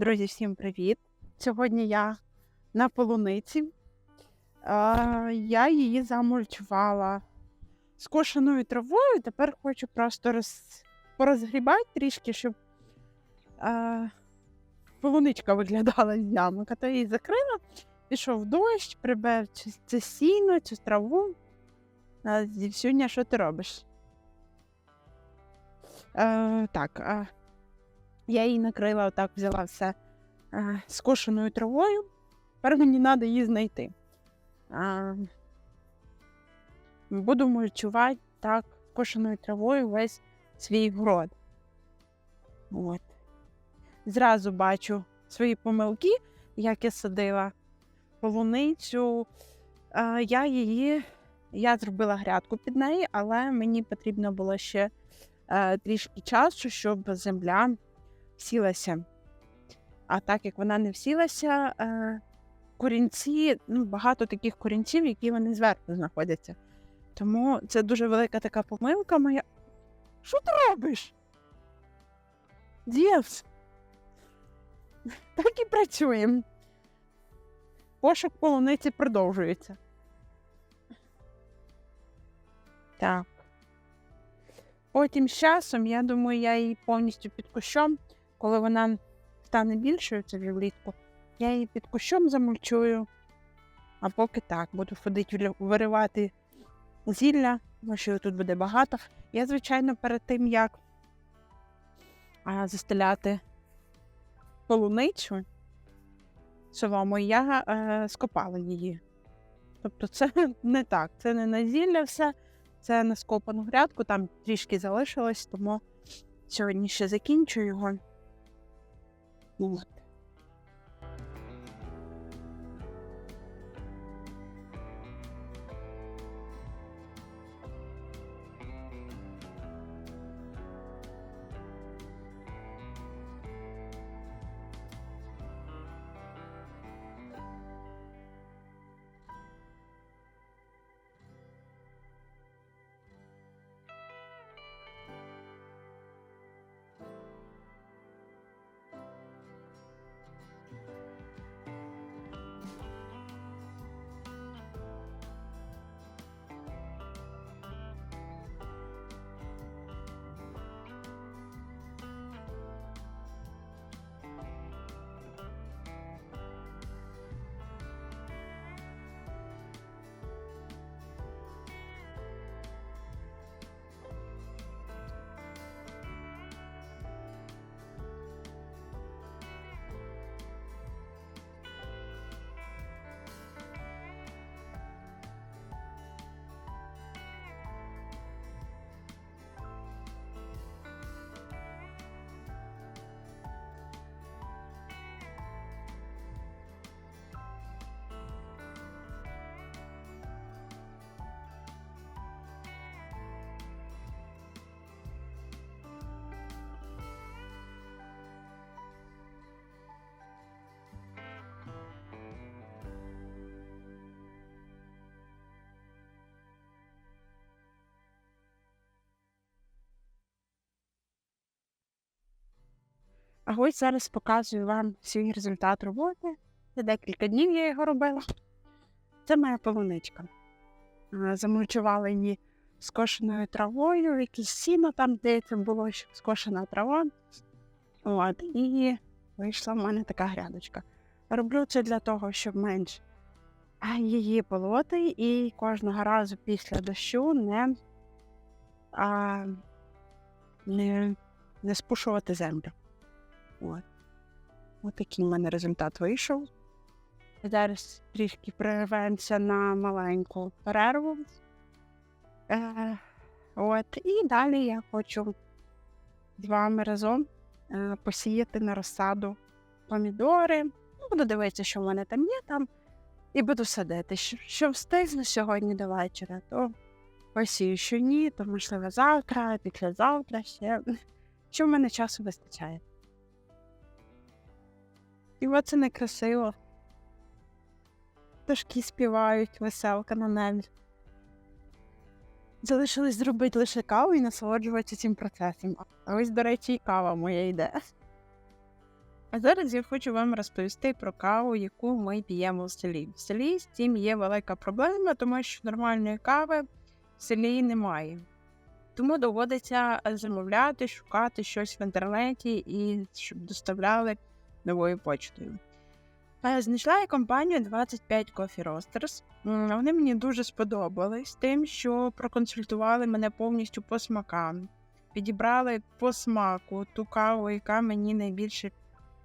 Друзі, всім привіт! Сьогодні я на полуниці. Я її замульчувала скошеною травою. Тепер хочу просто роз... порозгрібати трішки, щоб полуничка виглядала з ямок. А то її закрила, пішов дощ, прибив це сіно, цю траву. А, Зівсюня, що ти робиш? Е, так, я її накрила, отак взяла все е, скошеною травою. Тепер мені треба її знайти. Е, буду мульчувати так скошеною травою весь свій город. От. Зразу бачу свої помилки, як я садила полуницю. Е, я її, я зробила грядку під неї, але мені потрібно було ще е, трішки часу, щоб земля всілася. А так як вона не всілася, е, корінці, ну, багато таких корінців, які вони зверху знаходяться. Тому це дуже велика така помилка моя. Що ти робиш? Дєвс. Так і працюємо. Пошук полуниці продовжується. Так. Потім з часом, я думаю, я її повністю під кущом, коли вона стане більшою, це вже влітку, я її під кущом замульчую. А поки так, буду ходити виривати зілля, тому що тут буде багато. Я, звичайно, перед тим, як застеляти полуницю солому, я е, скопала її. Тобто це не так, це не на зілля все, це на скопану грядку, там трішки залишилось, тому сьогодні ще закінчу його. От. А ось зараз показую вам свій результат роботи. Це декілька днів я його робила. Це моя полуничка. Замульчувала її скошеною травою, якесь сіно там, де це було скошена трава. От, і вийшла в мене така грядочка. Роблю це для того, щоб менш її полоти, і кожного разу після дощу не, а, не, не спушувати землю. От. От такий в мене результат вийшов. Зараз трішки перервемося на маленьку перерву. Е, от. І далі я хочу з вами разом е, посіяти на розсаду помідори. Ну, Буду дивитися, що в мене там є там. І буду садити. Що, встигну сьогодні до вечора, то посію, що ні, то можливо завтра, післязавтра ще. Що в мене часу вистачає. І оце не красиво. Пташки співають, веселка на небі. Залишилось зробити лише каву і насолоджуватися цим процесом. А ось, до речі, і кава моя йде. А зараз я хочу вам розповісти про каву, яку ми п'ємо в селі. В селі з цим є велика проблема, тому що нормальної кави в селі немає. Тому доводиться замовляти, шукати щось в інтернеті і щоб доставляли новою почтою. Е, Знайшла я компанію 25 Coffee Roasters. Вони мені дуже сподобались тим, що проконсультували мене повністю по смакам, підібрали по смаку ту каву, яка мені найбільше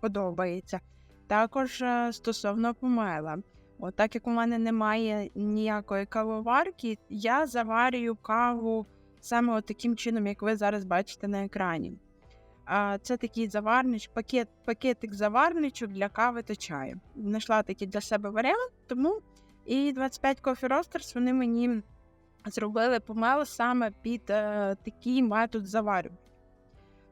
подобається. Також е, стосовно помела. От так як у мене немає ніякої кавоварки, я заварюю каву саме от таким чином, як ви зараз бачите на екрані. Це такий заварнич, пакет, пакетик заварничок для кави та чаю. Знайшла такий для себе варіант, тому і 25 Coffee Roasters вони мені зробили помел саме під е, такий метод заварювання.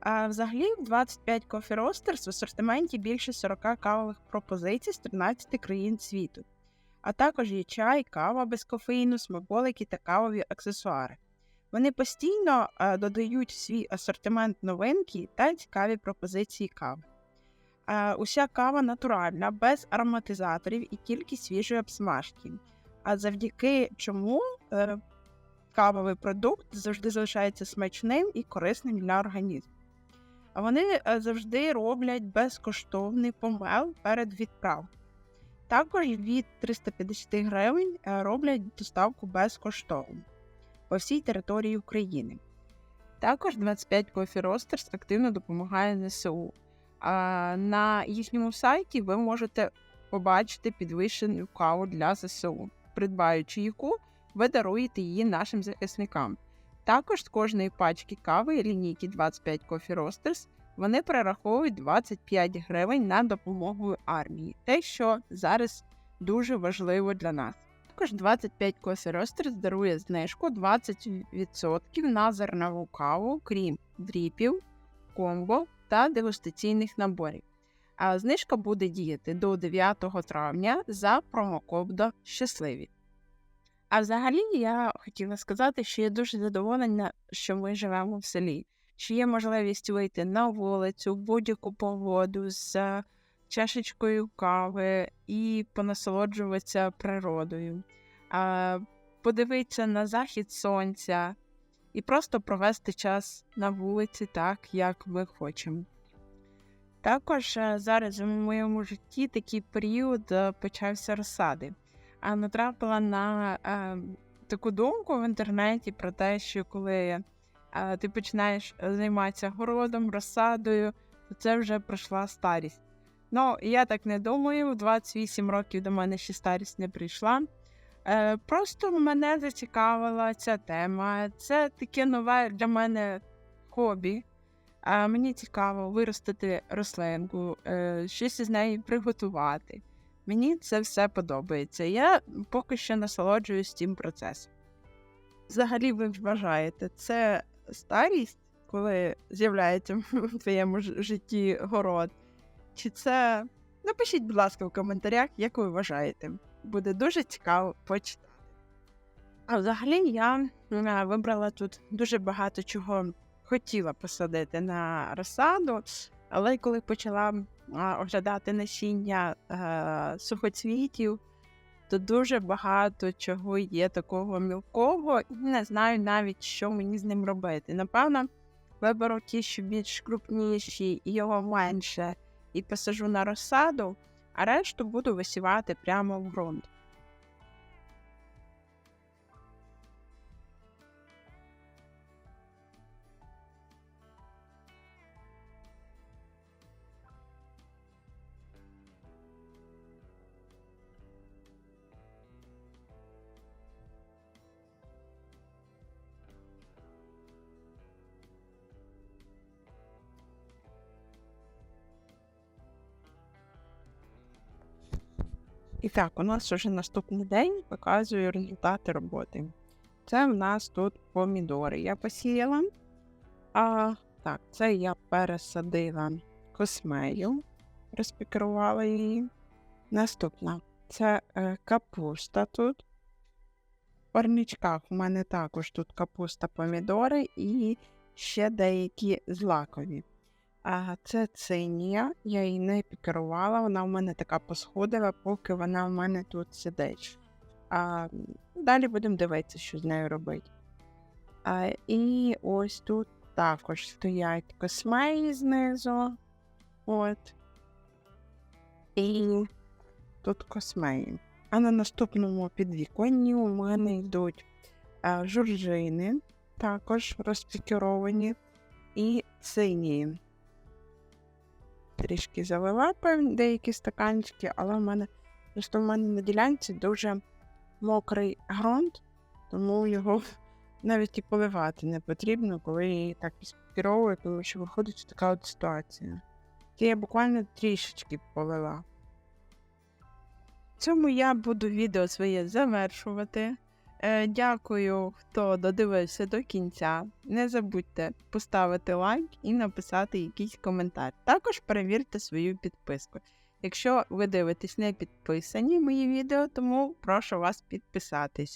А взагалі, в 25 Coffee Roasters в асортименті більше 40 кавових пропозицій з 13 країн світу. А також є чай, кава без кофеїну, смаколики та кавові аксесуари. Вони постійно е, додають в свій асортимент новинки та цікаві пропозиції кави. Е, уся кава натуральна, без ароматизаторів і тільки свіжої обсмажки. А завдяки чому е, кавовий продукт завжди залишається смачним і корисним для організму. А вони завжди роблять безкоштовний помел перед відправкою. Також від 350 гривень роблять доставку безкоштовно по всій території України. Також 25 Coffee Roasters активно допомагає ЗСУ. На їхньому сайті ви можете побачити підвищену каву для ЗСУ, придбаючи яку ви даруєте її нашим захисникам. Також з кожної пачки кави лінійки 25 Coffee Roasters вони перераховують 25 гривень на допомогу армії, те, що зараз дуже важливо для нас. Також 25 Coffee Roasters дарує знижку 20% на зернову каву, крім дріпів, комбо та дегустаційних наборів. А знижка буде діяти до 9 травня за промокодом щасливі. А взагалі я хотіла сказати, що я дуже задоволена, що ми живемо в селі, що є можливість вийти на вулицю в будь-яку погоду з чашечкою кави і понасолоджуватися природою, подивитися на захід сонця і просто провести час на вулиці так, як ми хочемо. Також е, зараз у моєму житті такий період е, почався розсади, а натрапила на е, таку думку в інтернеті про те, що коли ти починаєш займатися городом, розсадою, то це вже пройшла старість. Ну, я так не думаю, в 28 років до мене ще старість не прийшла. Е, Просто мене зацікавила ця тема. Це таке нове для мене хобі. А мені цікаво виростити рослинку, е, щось із неї приготувати. Мені це все подобається. Я поки що насолоджуюсь цим процесом. Взагалі, ви вважаєте, це старість, коли з'являється в твоєму житті город? Чи це. Напишіть, будь ласка, в коментарях, як ви вважаєте. Буде дуже цікаво почитати. А взагалі я е, вибрала тут дуже багато чого хотіла посадити на розсаду, але коли почала оглядати насіння е, сухоцвітів, то дуже багато чого є такого мілкого, і не знаю навіть, що мені з ним робити. Напевно, виберу ті, що більш крупніші, і його менше, і посажу на розсаду, а решту буду висівати прямо в ґрунт. І так, у нас вже наступний день показую результати роботи. Це в нас тут помідори. Я посіяла. А так, це я пересадила космею, розпікерувала її. Наступна це е, капуста тут. В парничках у мене також тут капуста, помідори і ще деякі злакові. Це цинія, я її не пікерувала, вона в мене така посходила, поки вона в мене тут сидить. А, далі будемо дивитися, що з нею робити. А, і ось тут також стоять космеї знизу. От. І тут космеї. А на наступному підвіконні у мене йдуть а, журжини, також розпікеровані, і сині. Трішки залила деякі стаканчики, але в мене просто в мене на ділянці дуже мокрий ґрунт, тому його навіть і поливати не потрібно, коли її так підпіровую, тому що виходить така от ситуація. Це я буквально трішечки полила. В цьому я буду відео своє завершувати. Е, дякую, хто додивився до кінця. Не забудьте поставити лайк і написати якийсь коментар. Також перевірте свою підписку. Якщо ви дивитесь не підписані мої відео, тому прошу вас підписатись.